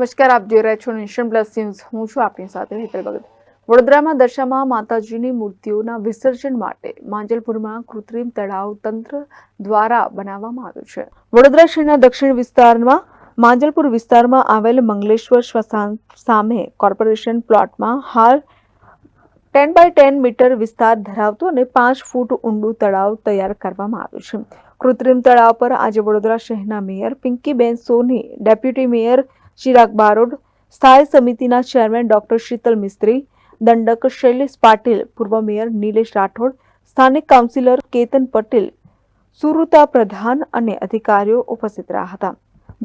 નમસ્કાર, આપ જોઈ રહ્યા છો નેશન પ્લસ ન્યૂઝ. હું છું આપની સાથે હેતલ ભગત. વડોદરામાં દશામાં માતાજીની મૂર્તિઓના વિસર્જન માટે માંજલપુરમાં કૃત્રિમ તળાવ તંત્ર દ્વારા બનાવવામાં આવ્યું છે. વડોદરા શહેરના દક્ષિણ વિસ્તારમાં, માંજલપુર વિસ્તારમાં આવેલ મંગલેશ્વર સ્મશાન સામે કોર્પોરેશન પ્લોટમાં હાલ ટેન બાય ટેન મીટર વિસ્તાર ધરાવતું અને પાંચ ફૂટ ઊંડું તળાવ તૈયાર કરવામાં આવ્યું છે. કૃત્રિમ તળાવ પર આજે વડોદરા શહેરના mayor Pinkiben Soni, deputy mayor Chirag Barod, સ્થાયી સમિતિના ચેરમેન ડોક્ટર શીતલ મિસ્ત્રી, દંડક શૈલેષ પાટીલ, પૂર્વ મેયર નિલેશ રાઠોડ, સ્થાનિક કાઉન્સિલર કેતન પટેલ, સુરુતા પ્રધાન અને અધિકારીઓ ઉપસ્થિત રહ્યા હતા.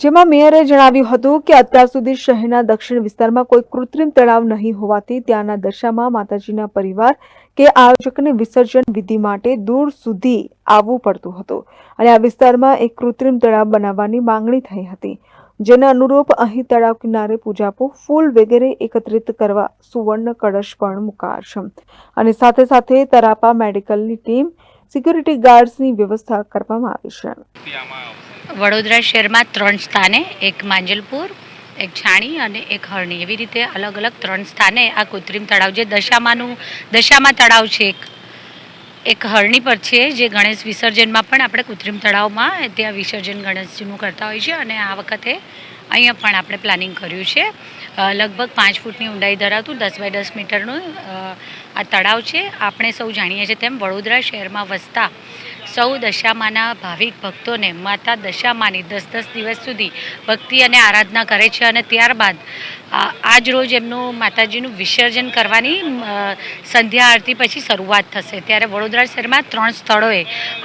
જેમાં મેયરે જણાવ્યું હતું કે અત્યાર સુધી શહેરના દક્ષિણ વિસ્તારમાં કોઈ કૃત્રિમ તળાવ નહીં હોવાથી ત્યાંના દશામાં માતાજીના પરિવાર કે આયોજકને વિસર્જન વિધિ માટે દૂર સુધી આવવું પડતું હતું. અને આ વિસ્તારમાં એક કૃત્રિમ તળાવ બનાવવાની માંગણી થઈ હતી. જેના અનુરૂપ અહીં તળાવ કિનારે પૂજાપો ફૂલ વગેરે એકત્રિત કરવા સુવર્ણ કળશ પણ મુકાશે. અને સાથે સાથે તરાપા મેડિકલની ટીમ સિક્યુરિટી ગાર્ડ્સની વ્યવસ્થા કરવામાં આવી છે. વડોદરા શહેરમાં ત્રણ સ્થાને, એક માંજલપુર, એક છાણી અને એક હરણી. એવી રીતે અલગ અલગ ત્રણ સ્થાને આ કૃત્રિમ તળાવ જે દશામાનું દશામાં તળાવ છે એક. એક હરણી પર છે, જે ગણેશ વિસર્જનમાં પણ આપણે કૃત્રિમ તળાવમાં ત્યાં વિસર્જન ગણેશજીનું કરતા હોય છે અને આ વખતે અહીંયા પણ આપણે પ્લાનિંગ કર્યું છે. લગભગ પાંચ ફૂટની ઊંડાઈ ધરાવતું દસ બાય દસ મીટરનું આ તળાવ છે. આપણે સૌ જાણીએ છીએ તેમ વડોદરા શહેરમાં વસતા સૌ દશામાના ભાવિક ભક્તોને માતા દશામાની દસ દસ દિવસ સુધી ભક્તિ અને આરાધના કરે છે અને ત્યારબાદ આજ રોજ એમનું માતાજીનું વિસર્જન કરવાની સંધ્યા આરતી પછી શરૂઆત થશે. ત્યારે વડોદરા શહેરમાં ત્રણ સ્થળોએ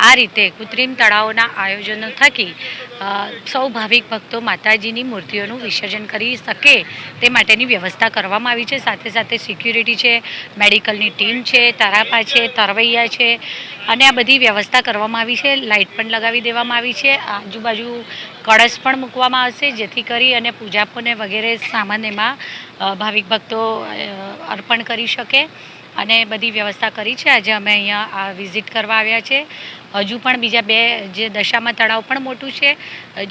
આ રીતે કૃત્રિમ તળાવોના આયોજનો થકી સૌ ભાવિક ભક્તો માતાજીની મૂર્તિઓનું વિસર્જન કરી શકે તે માટેની વ્યવસ્થા કરવામાં આવી છે. સાથે સાથે સિક્યુરિટી છે, મેડિકલની ટીમ છે, તારાપા છે, તરવૈયા છે, અને આ બધી વ્યવસ્થા કરવામાં આવી છે. લાઇટ પણ લગાવી દેવામાં આવી છે. આજુબાજુ કળશ પણ મૂકવામાં આવશે, જેથી કરી અને પૂજાપોને વગેરે સામાન ભાવિક ભક્તો અર્પણ કરી શકે અને બધી વ્યવસ્થા કરી છે. આજે અમે અહીંયા આ વિઝિટ કરવા આવ્યા છે. હજુ પણ બીજા બે, જે દશામાં તળાવ પણ મોટું છે.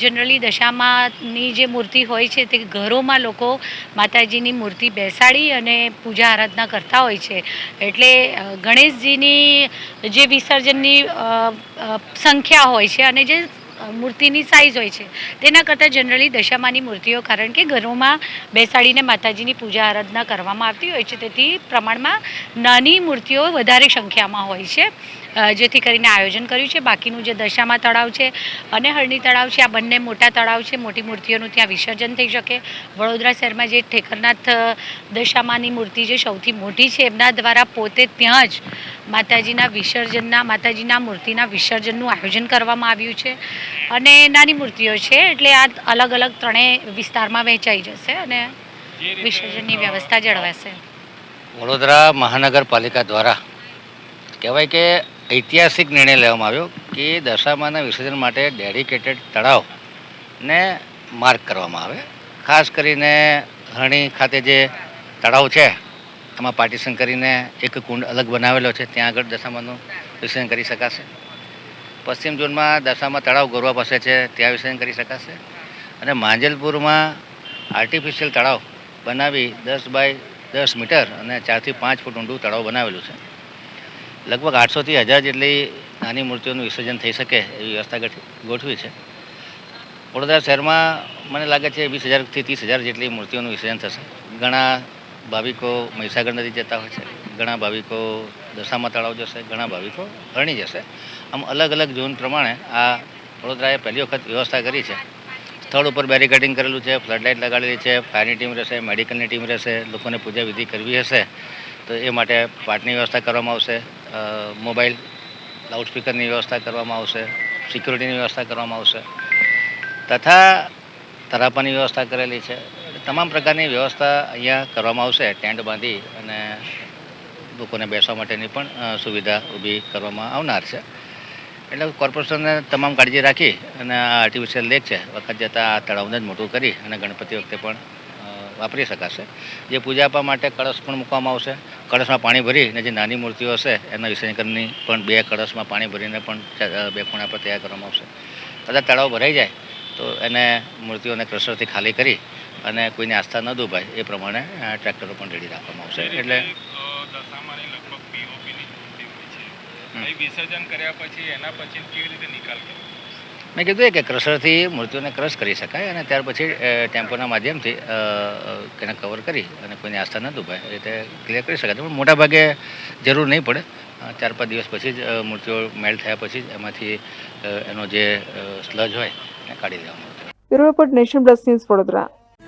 જનરલી દશામાંની જે મૂર્તિ હોય છે તે ઘરોમાં લોકો માતાજીની મૂર્તિ બેસાડી અને પૂજા આરાધના કરતા હોય છે. એટલે ગણેશજીની જે વિસર્જનની સંખ્યા હોય છે અને જે મૂર્તિની સાઇઝ હોય છે. તેના કરતાં જનરલી દશામાની મૂર્તિઓ, કારણ કે ઘરોમાં બેસાડીને માતાજીની પૂજા આરાધના કરવામાં આવતી હોય છે, તેથી પ્રમાણમાં નાની મૂર્તિઓ વધારે સંખ્યામાં હોય છે જેથી કરીને આયોજન કર્યું છે. બાકીનું જે દશામાં તળાવ છે અને હરણી તળાવ છે, આ બંને મોટા તળાવ છે. મોટી મૂર્તિઓનું ત્યાં વિસર્જન થઈ શકે. વડોદરા શહેરમાં જે ઠેકરનાથ દશામાની મૂર્તિ જે સૌથી મોટી છે, એમના દ્વારા પોતે ત્યાં જ માતાજીના વિસર્જનના, માતાજીના મૂર્તિના વિસર્જનનું આયોજન કરવામાં આવ્યું છે. અને નાની મૂર્તિઓ છે એટલે આ અલગ અલગ ત્રણેય વિસ્તારમાં વહેંચાઈ જશે અને વિસર્જનની વ્યવસ્થા જળવાશે. વડોદરા મહાનગરપાલિકા દ્વારા કહેવાય કે ઐતિહાસિક નિર્ણય લેવામાં આવ્યો કે દશામાના વિસર્જન માટે ડેડિકેટેડ તળાવને માર્ક કરવામાં આવે. ખાસ કરીને હરણી ખાતે જે તળાવ છે એમાં પાર્ટીશન કરીને એક કુંડ અલગ બનાવેલો છે. ત્યાં આગળ દશામાનું વિસર્જન કરી શકાશે. પશ્ચિમ ઝોનમાં દશામાં તળાવ ગોરવા પાસે છે, ત્યાં વિસર્જન કરી શકાશે. અને માંજલપુરમાં આર્ટિફિશિયલ તળાવ બનાવી દસ બાય દસ મીટર અને ચારથી પાંચ ફૂટ ઊંડું તળાવ બનાવેલું છે. લગભગ આઠસોથી હજાર જેટલી નાની મૂર્તિઓનું વિસર્જન થઈ શકે એવી વ્યવસ્થા ગઠી- ગોઠવી છે. વડોદરા શહેરમાં મને લાગે છે વીસ હજારથી ત્રીસ હજાર જેટલી મૂર્તિઓનું વિસર્જન થશે. ઘણા ભાવિકો મહીસાગર નદી જતા હોય છે. ઘણા ભાવિકો દશામાં તળાવ જશે, ઘણા ભાવિકો અરણી જશે. આમ અલગ અલગ ઝોન પ્રમાણે આ વડોદરાએ પહેલી વખત વ્યવસ્થા કરી છે. સ્થળ ઉપર બેરિકેડિંગ કરેલું છે ફ્લડ લાઇટ લગાડેલી છે, ફાયરની ટીમ રહેશે, મેડિકલની ટીમ રહેશે, લોકોને પૂજા વિધિ કરવી હશે. તો એ માટે પાટની વ્યવસ્થા કરવામાં આવશે મોબાઈલ લાઉડસ્પીકરની વ્યવસ્થા કરવામાં આવશે, સિક્યુરિટીની વ્યવસ્થા કરવામાં આવશે. તથા તરાપાની વ્યવસ્થા કરેલી છે. તમામ પ્રકારની વ્યવસ્થા અહીંયા કરવામાં આવશે, ટેન્ટ બાંધી અને લોકોને બેસવા માટેની પણ સુવિધા ઊભી કરવામાં આવનાર છે. એટલે કોર્પોરેશનને તમામ કાળજી રાખી અને આ આર્ટિફિશિયલ લેક છે, વખત જતાં આ તળાવને જ મોટું કરી અને ગણપતિ વખતે પણ વાપરી શકાશે. જે પૂજા આપવા માટે કળશ પણ મૂકવામાં આવશે. કળશમાં પાણી ભરી અને જે નાની મૂર્તિઓ હશે, એના વિસર્જનની પણ બે કળશમાં પાણી ભરીને પણ બે ખૂણા પર તૈયાર કરવામાં આવશે. કદાચ તળાવ ભરાઈ જાય, તો એને મૂર્તિઓને ક્રશરથી ખાલી કરી અને કોઈની આસ્થા ન દુભાય એ પ્રમાણે ટ્રેક્ટરો પણ રેડી રાખવામાં આવશે. એટલે અ, દશામાની લગભગ પીઓપીની જ મૂર્તિ હોય છે. હમ. અહીં વિસર્જન કર્યા પછી એના પછી કેવી રીતે નિકાલ મેં કીધું એ કે ક્રશરથી મૂર્તિઓને ક્રશ કરી શકાય અને ત્યાર પછી ટેમ્પોના માધ્યમથી એને કવર કરી અને કોઈની આસ્થા ન દુભાય. એ રીતે ક્લિયર કરી શકાય. પણ મોટાભાગે જરૂર નહીં પડે. ચાર પાંચ દિવસ પછી જ મૂર્તિઓ મેલ થયા પછી જ એમાંથી એનો જે સ્લજ હોય એને કાઢી લેવામાં આવે bureau report nation plus news Vadodara.